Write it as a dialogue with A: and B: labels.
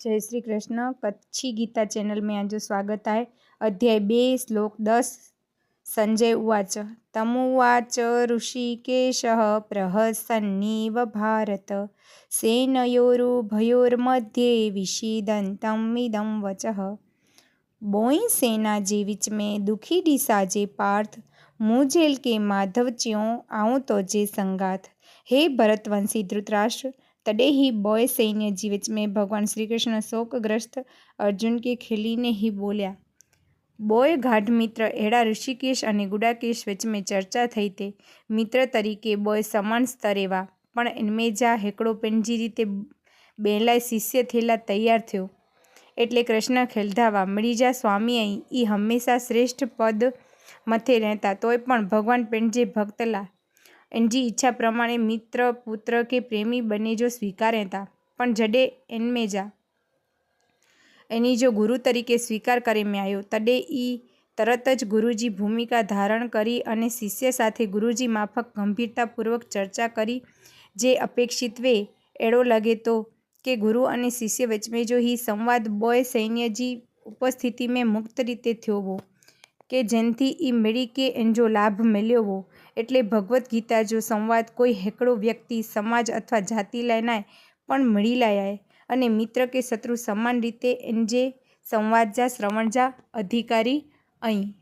A: જય શ્રી કૃષ્ણ. કચ્છી ગીતા ચેનલ મેં આજો સ્વાગત આય. અધ્યાય બે, શ્લોક દસ, સંજય ઉવાચ. તમુવાચ ઋષિકેશ પ્રહસન્નીવ ભારત. સેનયોરુભયોર્મધ્યે વિષિદંતમ ઇદમ વચઃ. બોઈ સેના જે વિચ મેં દુખી ડીસા જે પાર્થ. મુજેલ કે માધવ ચ્યો આવું તો જે સંગાથ. હે ભરતવંશી ધૃતરાષ્ટ્ર तॾे ही बोय सैन्य जी विच में भगवान श्री कृष्ण शोकग्रस्त अर्जुन के ખેલીને ही બોલ્યા બોય ગાઢ મિત્ર એડા ઋષિકેશ અને ગુડાકેશ વચ્ચે ચર્ચા થઈ તે મિત્ર તરીકે બોય સમાન સ્તરે વા પણ એન્મેજા હેકડો પેનજી રીતે બેલાય શિષ્ય થયેલા તૈયાર થયો એટલે કૃષ્ણ ખેલધાવા મળી જા સ્વામી અહીં ઈ હંમેશા શ્રેષ્ઠ પદ મથે રહેતા તોય પણ ભગવાન પેનજે ભક્તલા એનજી ઈચ્છા પ્રમાણે મિત્ર, પુત્ર કે પ્રેમી બને જો સ્વીકારે તા, પણ જડે એનમેજા એની જો ગુરુ તરીકે સ્વીકાર કરે મેં આવ્યો તડે ઈ તરત જ ગુરુજી ભૂમિકા ધારણ કરી અને શિષ્ય સાથે ગુરુજી માફક ગંભીરતાપૂર્વક ચર્ચા કરી, જે અપેક્ષિત વે એડો લગે તો કે ગુરુ અને શિષ્ય વચમે જો હી સંવાદ બોય સૈન્યજી ઉપસ્થિતિ મેં મુક્ત રીતે થયો કે જેનથી એ મેળી કે એનજો લાભ મળ્યો હો એટલે ભગવદ્ ગીતા જો સંવાદ કોઈ હેકડો વ્યક્તિ, સમાજ અથવા જાતિ લાયનાય પણ મળી લાયાય અને મિત્ર કે શત્રુ સમાન રીતે એનજે સંવાદ જા, શ્રવણ જા, અધિકારી અહીં